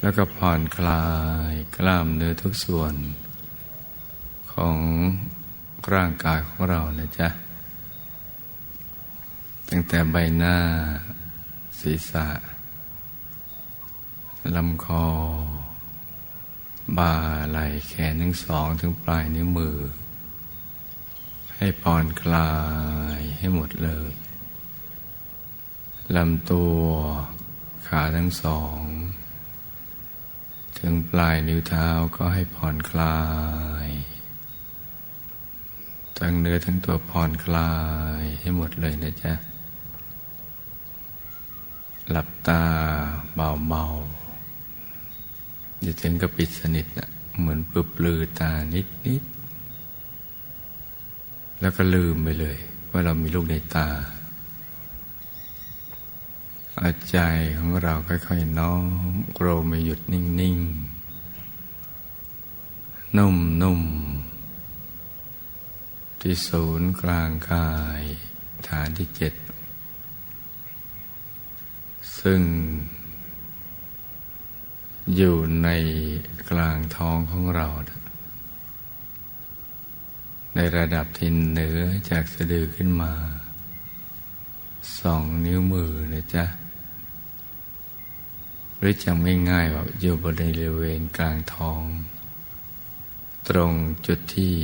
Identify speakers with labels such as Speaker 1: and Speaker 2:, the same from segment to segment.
Speaker 1: แล้วก็ผ่อนคลายกล้ามเนื้อทุกส่วน ของร่างกายของเรานะจ๊ะ ตั้งแต่ใบหน้า ศีรษะลำคอ บ่าไหล่แขนทั้งสองถึงปลายนิ้วมือ ให้ผ่อนคลายให้หมดเลยลำตัวขาทั้งสอง ถึงปลายนิ้วเท้าก็ให้ผ่อนคลาย ทั้งเนื้อทั้งตัวผ่อนคลายให้หมดเลยนะจ๊ะ หลับตาเบาๆอย่าถึงกับปิดสนิทนะเหมือนปลืบลือตานิดๆแล้วก็ลืมไปเลย ว่าเรามีลูกในตา อาใจของเราค่อยๆน้อมโกรม่หยุดนิ่งๆ นุ่มๆ ที่ศูนย์กลางกาย ฐานที่เจ็ด ซึ่ง อยู่ในกลางท้องของเรา ในระดับที่เหนือจากสะดือขึ้นมาสองนิ้วมือนะจ๊ะ หรือจำง่ายๆว่าอยู่บริเวณกลางท้อง ตรงจุดที่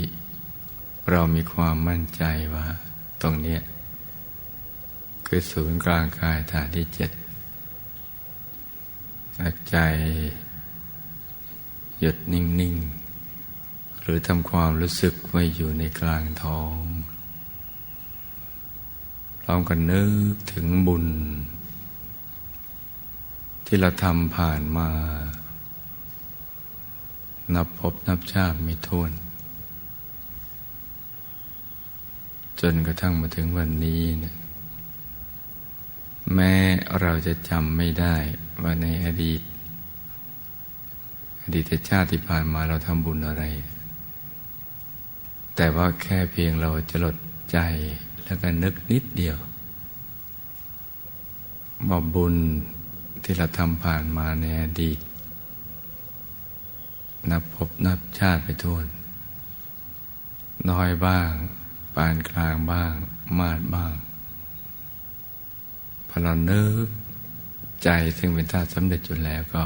Speaker 1: เรามีความมั่นใจว่า ตรงนี้คือศูนย์กลางกายฐานที่เจ็ดใจหยุดนิ่ง ๆ หรือทำความรู้สึกไว้อยู่ในกลางท้อง พร้อมกันนึกถึงบุญ ที่เราทำผ่านมา นับพบนับชาติไม่ท้วน จนกระทั่งมาถึงวันนี้เนี่ยแม้เราจะจำไม่ได้ว่าในอดีต อดีตชาติที่ผ่านมาเราทำบุญอะไร แต่ว่าแค่เพียงเราจะลดใจแล้วก็นึกนิดเดียวว่าบุญ ที่เราทำผ่านมาในอดีต นับพบนับชาติไปทวนน้อยบ้าง ปานกลางบ้าง มาดบ้างพอเรานึกใจซึ่งเป็นธาตุสำเร็จจุดแล้วก็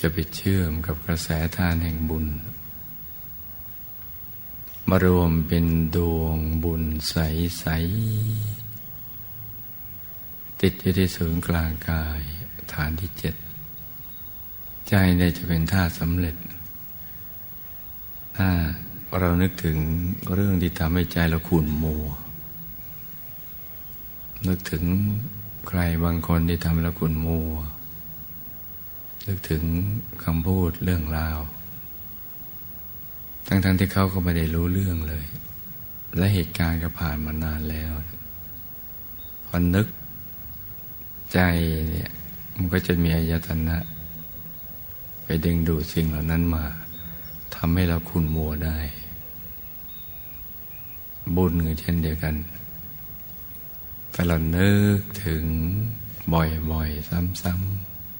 Speaker 1: จะไปเชื่อมกับกระแสทานแห่งบุญ มารวมเป็นดวงบุญใส ๆ ติดอยู่ที่ศูนย์กลางกายฐานที่เจ็ดใจเนี่ยจะเป็นท่าสำเร็จ ถ้าเรานึกถึงเรื่องที่ทำให้ใจเราขุ่นมัว นึกถึงใครบางคนที่ทำให้เราขุ่นมัว นึกถึงคำพูดเรื่องราว ทั้งๆทที่เขาก็ไม่ได้รู้เรื่องเลย และเหตุการณ์ก็ผ่านมานานแล้ว พอนึก ใจเนี่ยมันก็จะมีอายตนะ ไปดึงดูดสิ่งเหล่านั้นมาทำให้เราขุนมัวได้ บุญก็เช่นเดียวกันแต่เรานึกถึงบ่อยๆ ซ้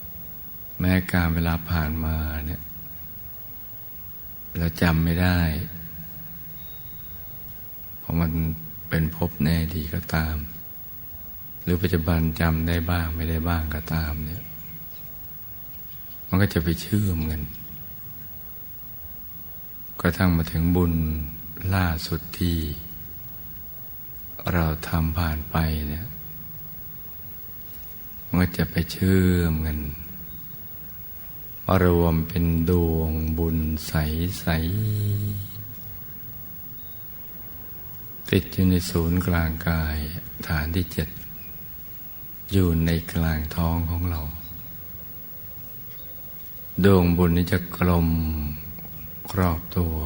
Speaker 1: ำๆ แม้การเวลาผ่านมาเนี่ยเราจำไม่ได้ เพราะมันเป็นภพแน่ดีก็ตาม หรือปัจจุบันจำได้บ้างไม่ได้บ้างก็ตามเนี่ย มันก็จะไปเชื่อมกันกระทั่งมาถึงบุญล่าสุดที่ เราทำผ่านไปเนี่ยมันก็จะไปเชื่อมกันรวมเป็นดวงบุญใสใสติดอยู่ในศูนย์กลางกายฐานที่เจ็ด อยู่ในกลางท้องของเรา ดวงบุญนี้จะกลมครอบตัว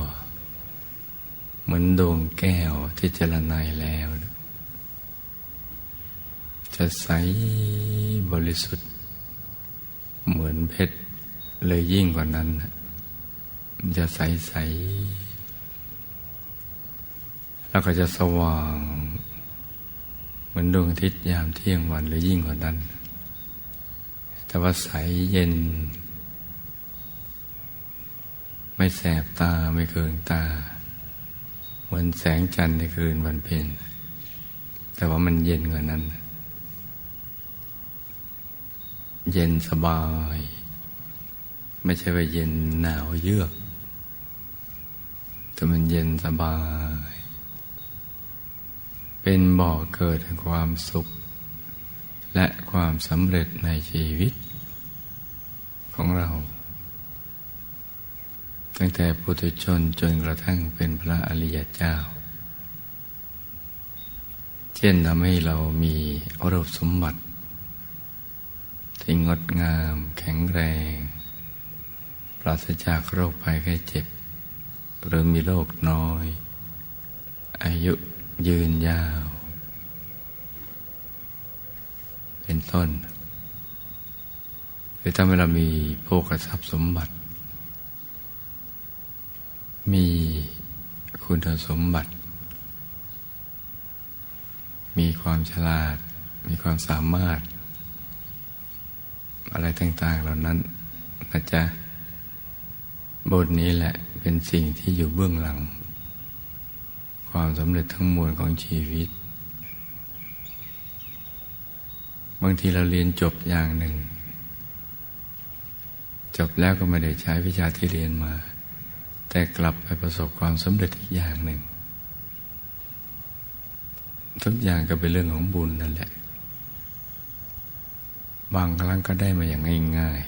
Speaker 1: เหมือนดวงแก้วที่เจรไนแล้ว จะใสบริสุทธิ์ เหมือนเพชรเลยยิ่งกว่านั้น จะใสใสแล้วก็จะสว่าง มือนดวงอาทิตย์ยามเที่ยงวันหรือยิ่งกว่านั้น แต่ว่าใสเย็น ไม่แสบตาไม่เกินตา เหมือนแสงจันทร์ในคืนวันเพ็ญแต่ว่ามันเย็นกว่านั้น เย็นสบาย ไม่ใช่ว่าเย็นหนาวเยือก แต่มันเย็นสบาย เป็นบ่อเกิดแห่งความสุข และความสำเร็จในชีวิต ของเรา ตั้งแต่ปุถุชนจนกระทั่งเป็นพระอริยเจ้า เช่นทำให้เรามีอรูปสมบัติ ที่งดงามแข็งแรง ปราศจากโรคภัยไข้เจ็บ หรือมีโรคน้อย อายุ ยืนยาว เป็นต้น หรือถ้าเวลามีโภคทรัพย์สมบัติ มีคุณสมบัติ มีความฉลาด มีความสามารถ อะไรต่าง ๆ เหล่านั้นนะจ๊ะบทนี้แหละเป็นสิ่งที่อยู่เบื้องหลัง ความสำเร็จทั้งมวลของชีวิต บางทีเราเรียนจบอย่างหนึ่ง จบแล้วก็ไม่ได้ใช้วิชาที่เรียนมา แต่กลับไปประสบความสำเร็จอีกอย่างหนึ่ง ทุกอย่างก็เป็นเรื่องของบุญนั่นแหละ บางครั้งก็ได้มาอย่างง่าย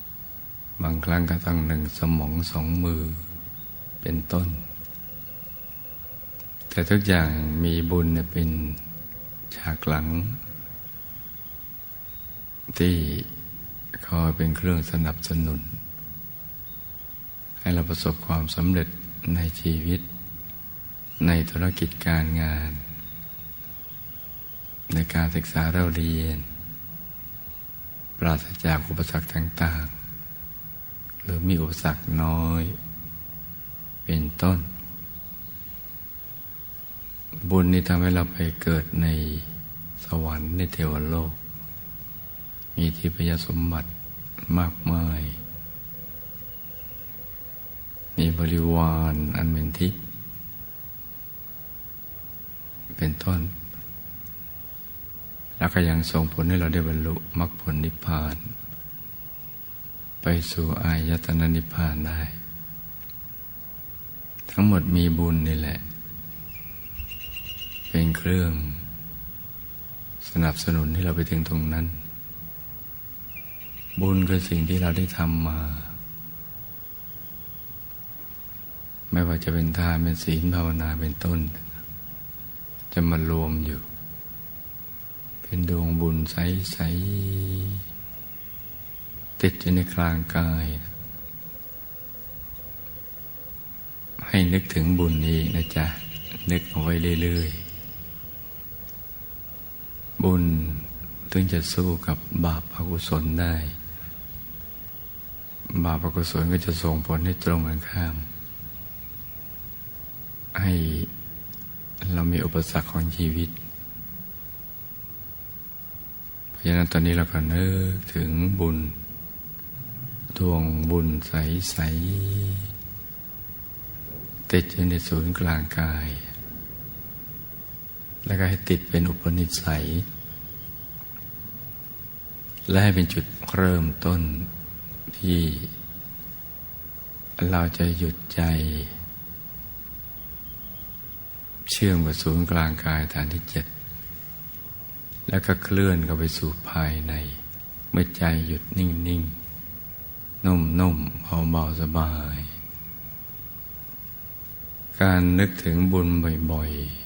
Speaker 1: ๆ บางครั้งก็ต้องหนึ่งสมองสองมือเป็นต้น แต่ทุกอย่างมีบุญเป็นฉากหลัง ที่คอยเป็นเครื่องสนับสนุน ให้เราประสบความสำเร็จในชีวิต ในธุรกิจการงาน ในการศึกษาเราเรียน ปราศจากอุปสรรคต่าง ๆ หรือมีอุปสรรคน้อย เป็นต้น บุญนี้ทำให้เราไปเกิดในสวรรค์ในเทวโลก มีทิพยสมบัติมากมาย มีบริวารอันเป็นทิพย์เป็นต้น แล้วก็ยังส่งผลให้เราได้บรรลุมรรคผลนิพพาน ไปสู่อายตนะนิพพานได้ ทั้งหมดมีบุญนี่แหละ เป็นเครื่อง สนับสนุนให้เราไปถึงตรงนั้น บุญคือสิ่งที่เราได้ทำมา ไม่ว่าจะเป็นทานเป็นศีลภาวนาเป็นต้น จะมารวมอยู่ เป็นดวงบุญใส ๆ ติดอยู่ในกลางกาย ให้นึกถึงบุญนี้นะจ๊ะนึกเอาไว้เรื่อยๆ บุญถึงจะสู้กับบาปอกุศลได้ บาปอกุศลก็จะส่งผลให้ตรงกันข้าม ให้เรามีอุปสรรคของชีวิต เพราะฉะนั้นตอนนี้เราก็นึกถึงบุญดวงบุญใส ๆ ติดอยู่ในศูนย์กลางกาย แล้วก็ให้ติดเป็นอุปนิสัย และให้เป็นจุดเริ่มต้นที่ เราจะหยุดใจ เชื่อมกับศูนย์กลางกายฐานที่เจ็ดแล้วก็เคลื่อนเข้าไปสู่ภายใน เมื่อใจหยุดนิ่งๆนุ่มๆเบาๆสบาย การนึกถึงบุญบ่อยๆ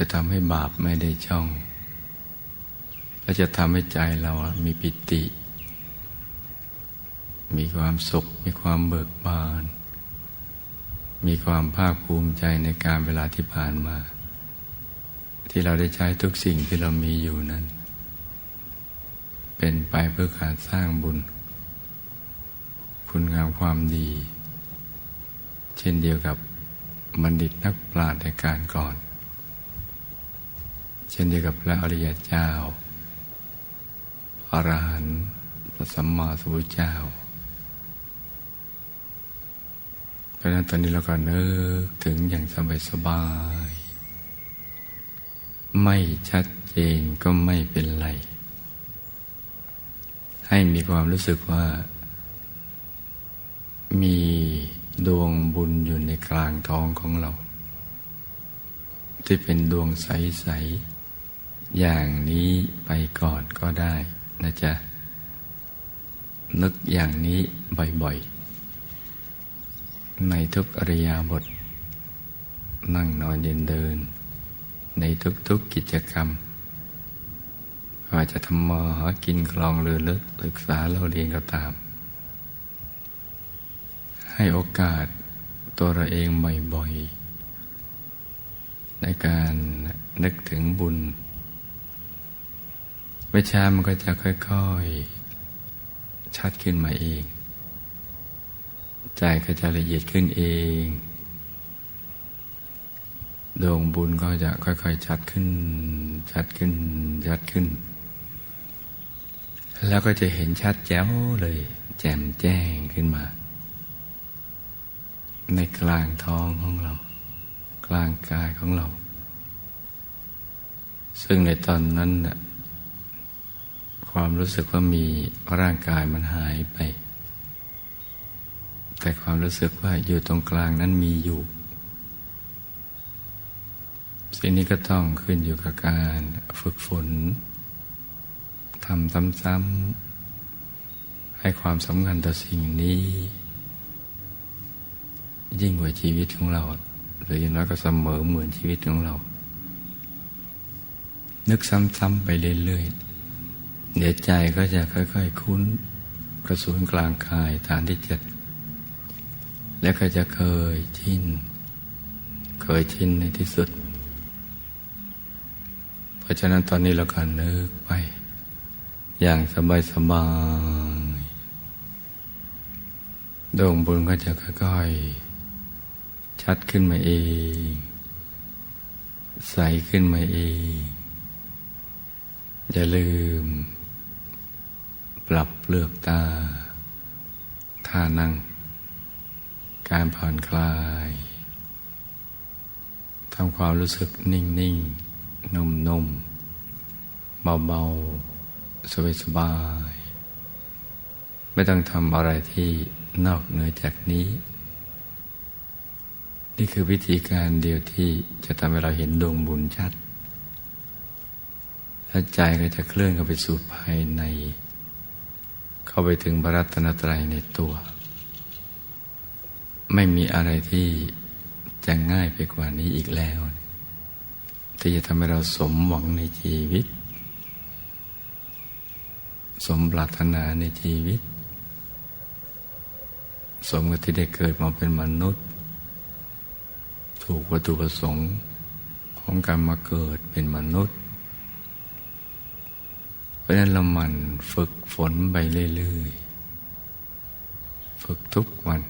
Speaker 1: จะทำให้บาปไม่ได้ช่อง และจะทำให้ใจเรามีปิติ มีความสุข มีความเบิกบาน มีความภาคภูมิใจในการเวลาที่ผ่านมา ที่เราได้ใช้ทุกสิ่งที่เรามีอยู่นั้น เป็นไปเพื่อการสร้างบุญ คุณงามความดี เช่นเดียวกับบัณฑิตนักปราชญ์ในการก่อน เช่นเดียวกับพระอริยเจ้าอรหันต์พระสัมมาสัมพุทธเจ้าเพราะนั้นตอนนี้เราก็นึกถึงอย่างสบายสบาย ไม่ชัดเจนก็ไม่เป็นไร ให้มีความรู้สึกว่า มีดวงบุญอยู่ในกลางท้องของเรา ที่เป็นดวงใสๆ อย่างนี้ไปก่อนก็ได้นะจ๊ะ นึกอย่างนี้บ่อยๆ ในทุกอริยาบท นั่งนอนยืนเดิน ในทุกๆกิจกรรมว่าจะทำมาหากินคลองเรือลึกศึกษาเราเรียนก็ตาม ให้โอกาสตัวเราเองบ่อยๆ ในการนึกถึงบุญ วิชามันก็จะค่อยๆ ชัดขึ้นมาเอง ใจก็จะละเอียดขึ้นเอง ดวงบุญก็จะค่อยๆ ชัดขึ้น ชัดขึ้น ชัดขึ้น แล้วก็จะเห็นชัดแจ๋วเลย แจ่มแจ้งขึ้นมา ในกลางท้องของเรา กลางกายของเรา ซึ่งในตอนนั้นน่ะ ความรู้สึกว่ามีร่างกายมันหายไป แต่ความรู้สึกว่าอยู่ตรงกลางนั้นมีอยู่ สิ่งนี้ก็ต้องขึ้นอยู่กับการฝึกฝนทำซ้ำๆให้ความสำคัญต่อสิ่งนี้ ยิ่งกว่าชีวิตของเรา หรืออย่างน้อยก็เสมอเหมือนชีวิตของเรา นึกซ้ำๆไปเรื่อยๆ เดี๋ยวใจก็จะค่อยๆคุ้นกระสุนกลางกายฐานที่เจ็ด แล้วก็จะเคยชินเคยชินในที่สุด เพราะฉะนั้นตอนนี้เราก็นึกไป อย่างสบายสบายดวงบุญก็จะค่อยๆชัดขึ้นมาเอง ใสขึ้นมาเอง อย่าลืม ปรับเปลือกตา ท่านั่ง การผ่อนคลายทำความรู้สึกนิ่งนิ่งนุ่มนุ่มเบาเบาสบายสบาย ไม่ต้องทำอะไรที่นอกเหนือจากนี้ นี่คือวิธีการเดียวที่จะทำให้เราเห็นดวงบุญชัดและใจก็จะเคลื่อนเข้าไปสู่ภายใน เข้าไปถึงบรัตนตรัยในตัว ไม่มีอะไรที่จะง่ายไปกว่านี้อีกแล้ว ที่จะทำให้เราสมหวังในชีวิต สมปรารถนาในชีวิต สมกับที่ได้เกิดมาเป็นมนุษย์ ถูกวัตถุประสงค์ของการมาเกิดเป็นมนุษย์ ราะฉะนั้นเราหมั่นฝึกฝนไปเรื่อยๆ ฝึกทุกวัน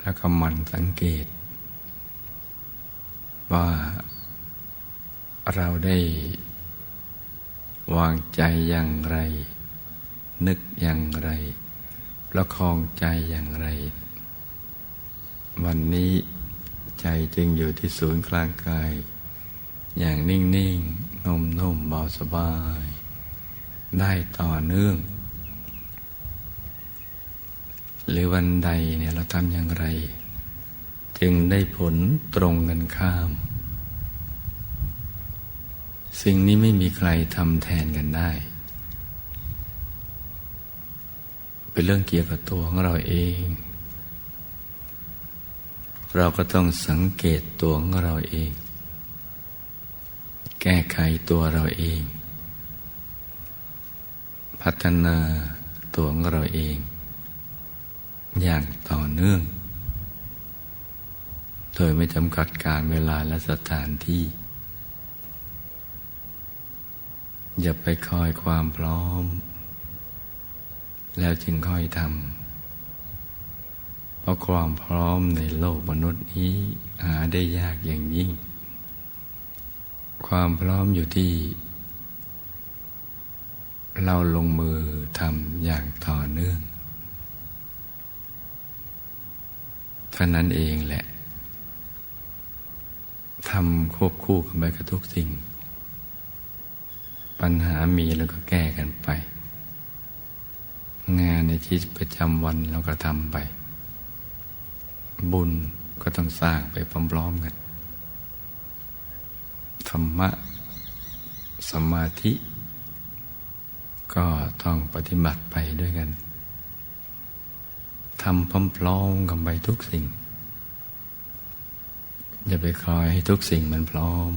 Speaker 1: แล้วก็หมั่นสังเกต ว่าเราได้วางใจอย่างไร นึกอย่างไร ประคองใจอย่างไร วันนี้ใจจึงอยู่ที่ศูนย์กลางกาย อย่างนิ่ง ๆ นุ่มๆเบาสบาย ได้ต่อเนื่อง หรือวันใดเนี่ยเราทำอย่างไร จึงได้ผลตรงกันข้าม สิ่งนี้ไม่มีใครทำแทนกันได้ เป็นเรื่องเกี่ยวกับตัวของเราเอง เราก็ต้องสังเกตตัวของเราเอง แก้ไขตัวเราเอง พัฒนาตัวของเราเอง อย่างต่อเนื่อง โดยไม่จำกัดการเวลาและสถานที่ อย่าไปคอยความพร้อม แล้วจึงค่อยทำเพราะความพร้อมในโลกมนุษย์นี้หาได้ยากอย่างยิ่ง ความพร้อมอยู่ที่ เราลงมือทำอย่างต่อเนื่องเท่านั้นเองแหละทำควบคู่กันไปกับทุกสิ่ง ปัญหามีแล้วก็แก้กันไป งานในที่ประจำวันเราก็ทำไป บุญก็ต้องสร้างไปพร้อมๆกัน ธรรมะ สมาธิ ก็ต้องปฏิบัติไปด้วยกันทำพร้อมๆกันไปทุกสิ่ง อย่าไปคอยให้ทุกสิ่งมันพร้อม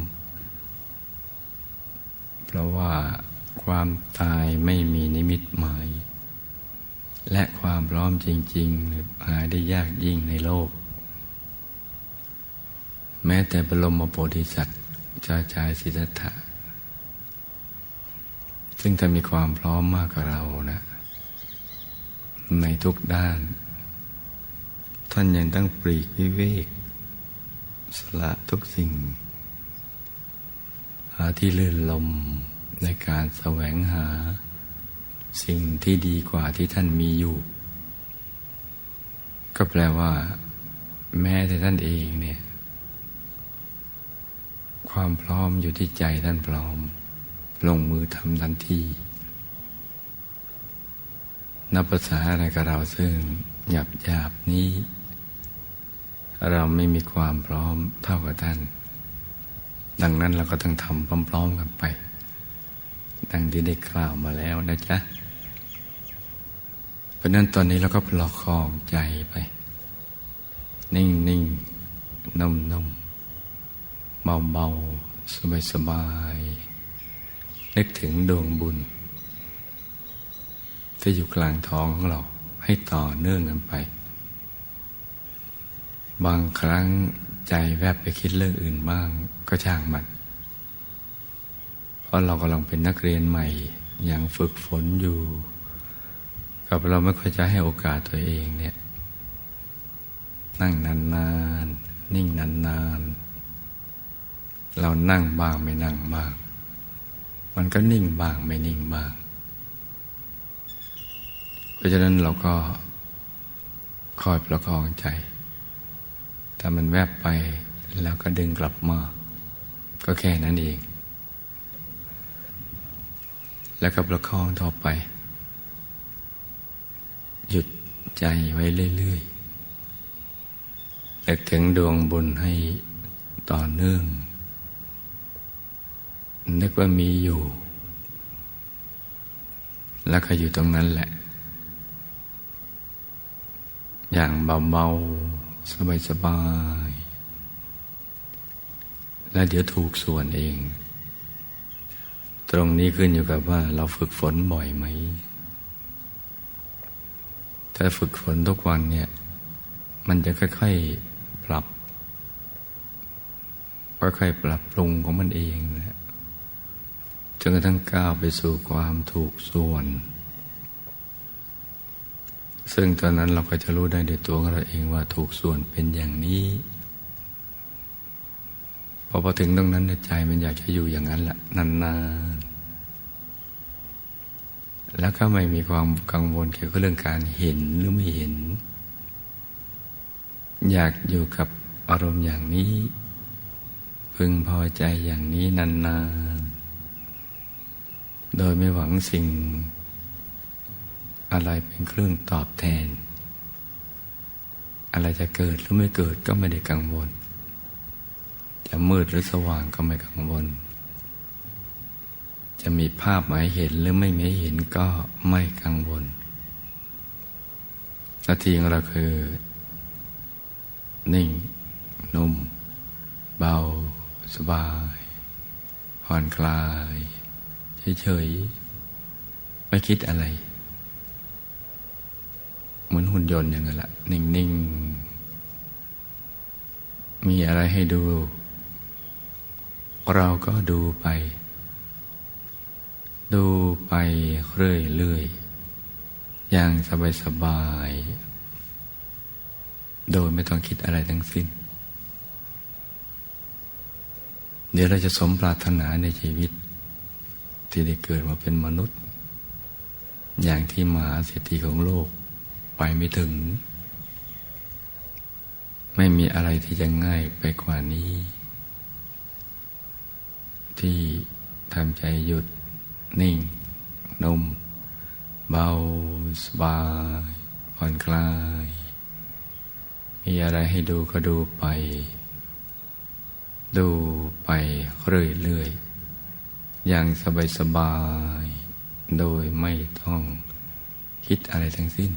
Speaker 1: เพราะว่าความตายไม่มีนิมิตหมาย และความพร้อมจริงๆหาได้ยากยิ่งในโลก แม้แต่บรมโพธิสัตว์ จาจายสิทธัตถะซึ่งถ้ามีความพร้อมมากกว่าเรานะในทุกด้าน ท่านยังต้องปลีกวิเวก สละทุกสิ่ง หาที่ลื่นลมในการแสวงหา สิ่งที่ดีกว่าที่ท่านมีอยู่ ก็แปลว่า แม้แต่ท่านเองเนี่ย ความพร้อมอยู่ที่ใจท่านพร้อม ลงมือทำทันทีนับภาษาอะไรกับเราซึ่งหยาบหยาบนี้ เราไม่มีความพร้อมเท่ากับท่าน ดังนั้นเราก็ต้องทำพร้อมๆกันไป ดังที่ได้กล่าวมาแล้วนะจ๊ะ เพราะนั้นตอนนี้เราก็ปลอกคองใจไป นิ่งนิ่งนุ่มนม เบาเบาสบายสบายนึกถึงดวงบุญที่อยู่กลางท้องของเราให้ต่อเนื่องกันไป บางครั้งใจแวบไปคิดเรื่องอื่นบ้างก็ช่างมัน เพราะเรากำลังเป็นนักเรียนใหม่ยังฝึกฝนอยู่ กับเราไม่ค่อยจะให้โอกาสตัวเองเนี่ย นั่งนานๆนิ่งนานๆ เรานั่งบ้างไม่นั่งบ้าง มันก็นิ่งบ้างไม่นิ่งบ้าง เพราะฉะนั้นเราก็คอยประคองใจ ถ้ามันแวบไปแล้วก็ดึงกลับมา ก็แค่นั้นเอง แล้วก็ประคองต่อไป หยุดใจไว้เรื่อยๆนึกถึงดวงบุญให้ต่อเนื่อง นึกว่ามีอยู่ แล้วก็อยู่ตรงนั้นแหละ อย่างเบาๆ สบายๆ แล้วเดี๋ยวถูกส่วนเอง ตรงนี้ขึ้นอยู่กับว่า เราฝึกฝนบ่อยไหม ถ้าฝึกฝนทุกวันเนี่ย มันจะค่อยๆ ปรับค่อยๆปรับปรุงของมันเองนะ จนกระทั่งก้าวไปสู่ความถูกส่วน ซึ่งตอนนั้นเราก็จะรู้ได้ในตัวของเราเองว่าถูกส่วนเป็นอย่างนี้พอพอถึงตรงนั้นใจมันอยากจะอยู่อย่างนั้นแหละนานๆ แล้วก็ไม่มีความกังวลเกี่ยวกับเรื่องการเห็นหรือไม่เห็น อยากอยู่กับอารมณ์อย่างนี้ พึงพอใจอย่างนี้นานๆ โดยไม่หวังสิ่งอะไรเป็นเครื่องตอบแทน อะไรจะเกิดหรือไม่เกิดก็ไม่ได้กังวล จะมืดหรือสว่างก็ไม่กังวล จะมีภาพหมายเห็นหรือไม่ไม่เห็นก็ไม่กังวลนาทีของเราคือ นิ่ง นุ่ม เบา สบาย ผ่อนคลาย เฉยๆ ไม่คิดอะไร เหมือนหุ่นยนต์อย่างนั้นละนิ่งๆ มีอะไรให้ดู เราก็ดูไป ดูไปเรื่อยๆ อย่างสบายๆ โดยไม่ต้องคิดอะไรทั้งสิ้นเดี๋ยวเราจะสมปรารถนาในชีวิต ที่ได้เกิดมาเป็นมนุษย์ อย่างที่มหาเศรษฐีของโลกไปไม่ถึง ไม่มีอะไรที่จะง่ายไปกว่านี้ ที่ทำใจหยุดนิ่งนุ่มเบาสบาย ผ่อนคลาย มีอะไรให้ดูก็ดูไป ดูไปเรื่อยๆ อย่างสบายๆ โดยไม่ต้องคิดอะไรทั้งสิ้น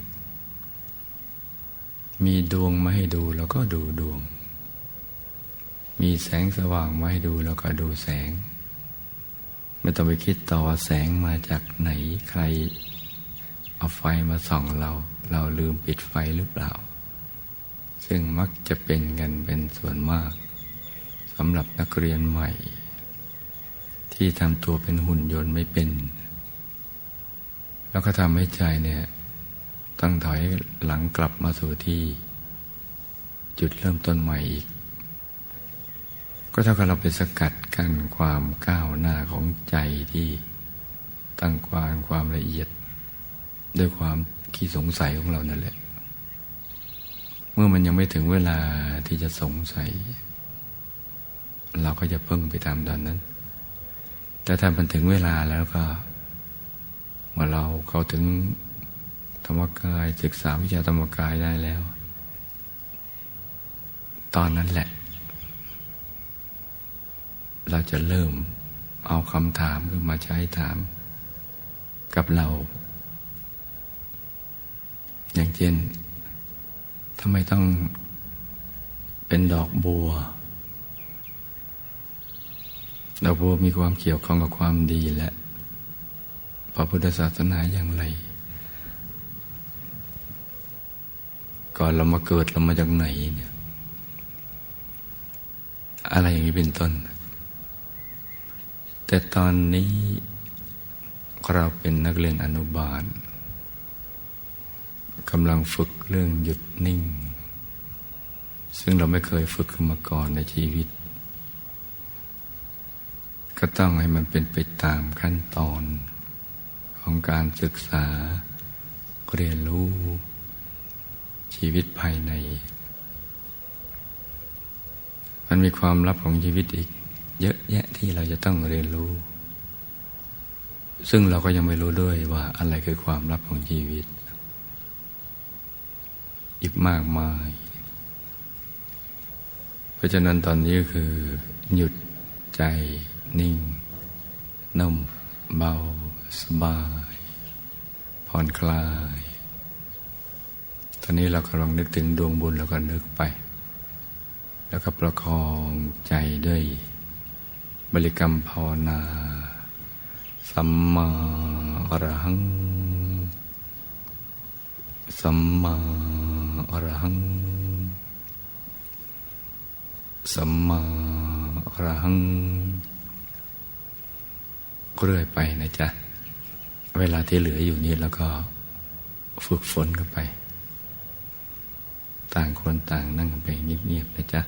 Speaker 1: มีดวงมาให้ดูเราก็ดูดวง มีแสงสว่างมาให้ดูเราก็ดูแสง ไม่ต้องไปคิดต่อว่าแสงมาจากไหนใคร เอาไฟมาส่องเรา เราลืมปิดไฟหรือเปล่า ซึ่งมักจะเป็นกันเป็นส่วนมากสำหรับนักเรียนใหม่ ที่ทำตัวเป็นหุ่นยนต์ไม่เป็น แล้วก็ทำให้ใจเนี่ยต้องถอยหลังกลับมาสู่ที่จุดเริ่มต้นใหม่อีก ก็เท่ากับเราไปสกัดกั้นความก้าวหน้าของใจที่ตั้งความความละเอียด ด้วยความขี้สงสัยของเรานั่นแหละ เมื่อมันยังไม่ถึงเวลาที่จะสงสัย เราก็จะเพิ่งไปตามตอนนั้น แต่ถ้ามันถึงเวลาแล้วก็เมื่อเราเข้าถึงธรรมกายศึกษาวิชาธรรมกายได้แล้ว ตอนนั้นแหละ เราจะเริ่มเอาคำถามขึ้นมาใช้ถามกับเรา อย่างเช่นทำไมต้องเป็นดอกบัว ดอกบัวมีความเกี่ยวข้องกับความดีและพระพุทธศาสนาอย่างไร ก่อนเรามาเกิดเรามาจากไหนเนี่ยอะไรอย่างนี้เป็นต้น แต่ตอนนี้เราเป็นนักเรียนอนุบาลกำลังฝึกเรื่องหยุดนิ่ง ซึ่งเราไม่เคยฝึกขึ้นมาก่อนในชีวิต ก็ต้องให้มันเป็นไปตามขั้นตอนของการศึกษาเรียนรู้ ชีวิตภายใน มันมีความลับของชีวิตอีก เยอะแยะที่เราจะต้องเรียนรู้ ซึ่งเราก็ยังไม่รู้ด้วยว่าอะไรคือความลับของชีวิต อีกมากมาย เพราะฉะนั้นตอนนี้คือหยุดใจ นิ่ง นุ่ม เบา สบาย ผ่อนคลาย ตอนนี้เรากำลังนึกถึงดวงบุญแล้วก็นึกไป แล้วก็ประคองใจด้วย บริกรรมภาวนา สัมมาอรหัง สัมมาอรหัง สัมมาอรหัง เรื่อยไปนะจ๊ะ เวลาที่เหลืออยู่นี่แล้วก็ฝึกฝนกันไป ต่างคนต่างนั่งไปเงียบๆนะจ๊ะ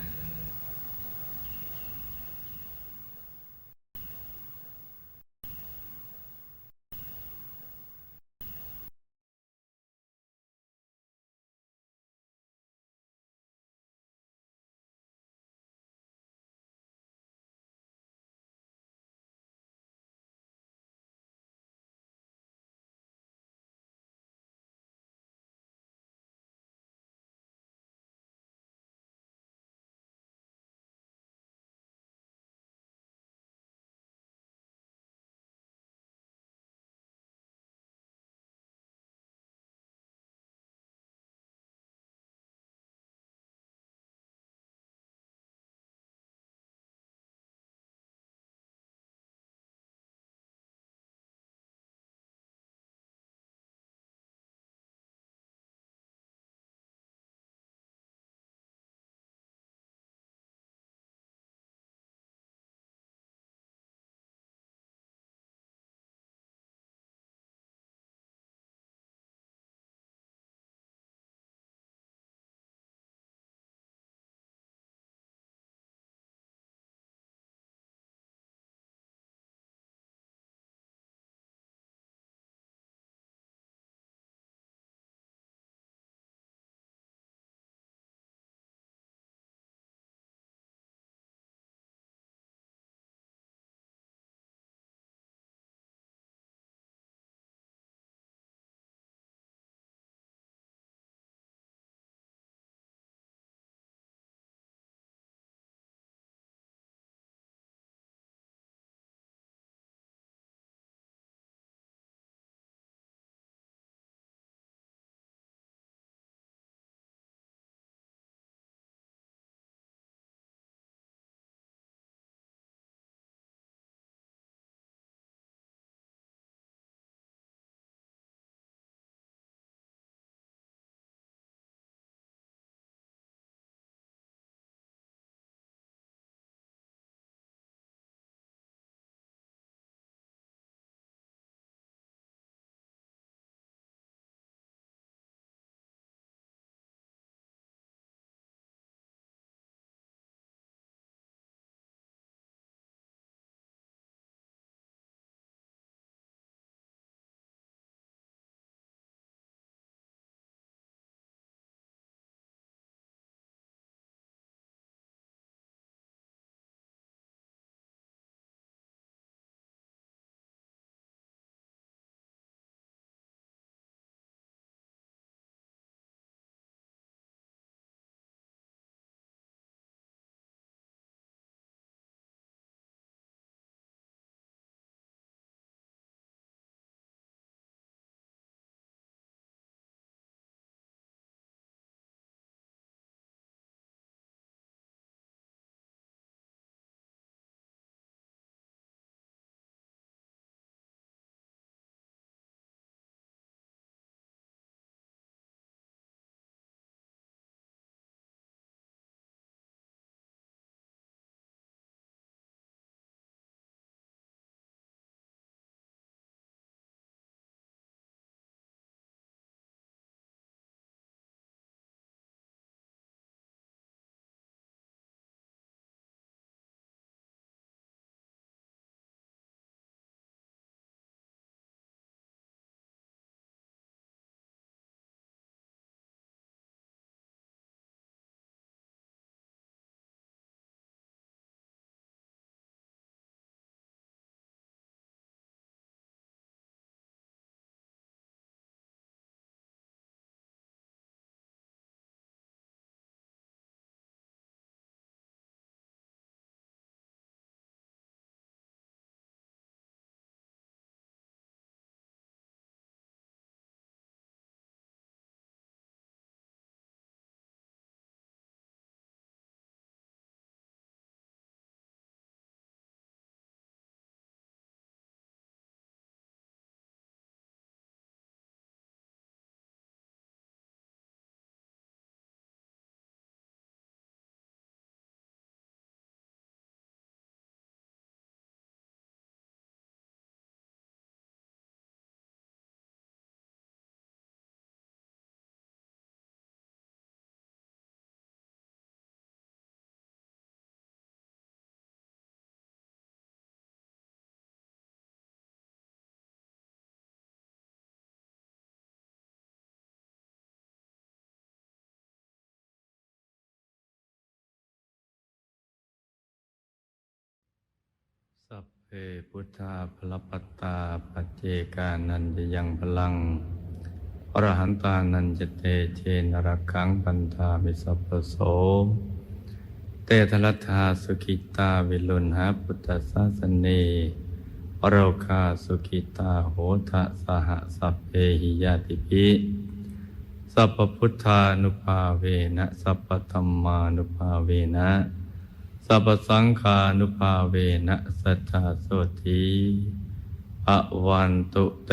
Speaker 1: สัพเพพุทธาพลปตตาปัจเจกานันจะยังพลังอรหันตานันจะเตเชนรักขังปันธามิสัพโสมเตทลัทธาสุขิตาวิลุณหาพุทธศาสเนโรคาสุขิตาโหทะสหสัพเพหิยาติภิสัพพุทธานุภาเวนะสัพพธรรมานุภาเวนะ สัพสังคานุภาเวนะสัจจาโสธีอวันตุเต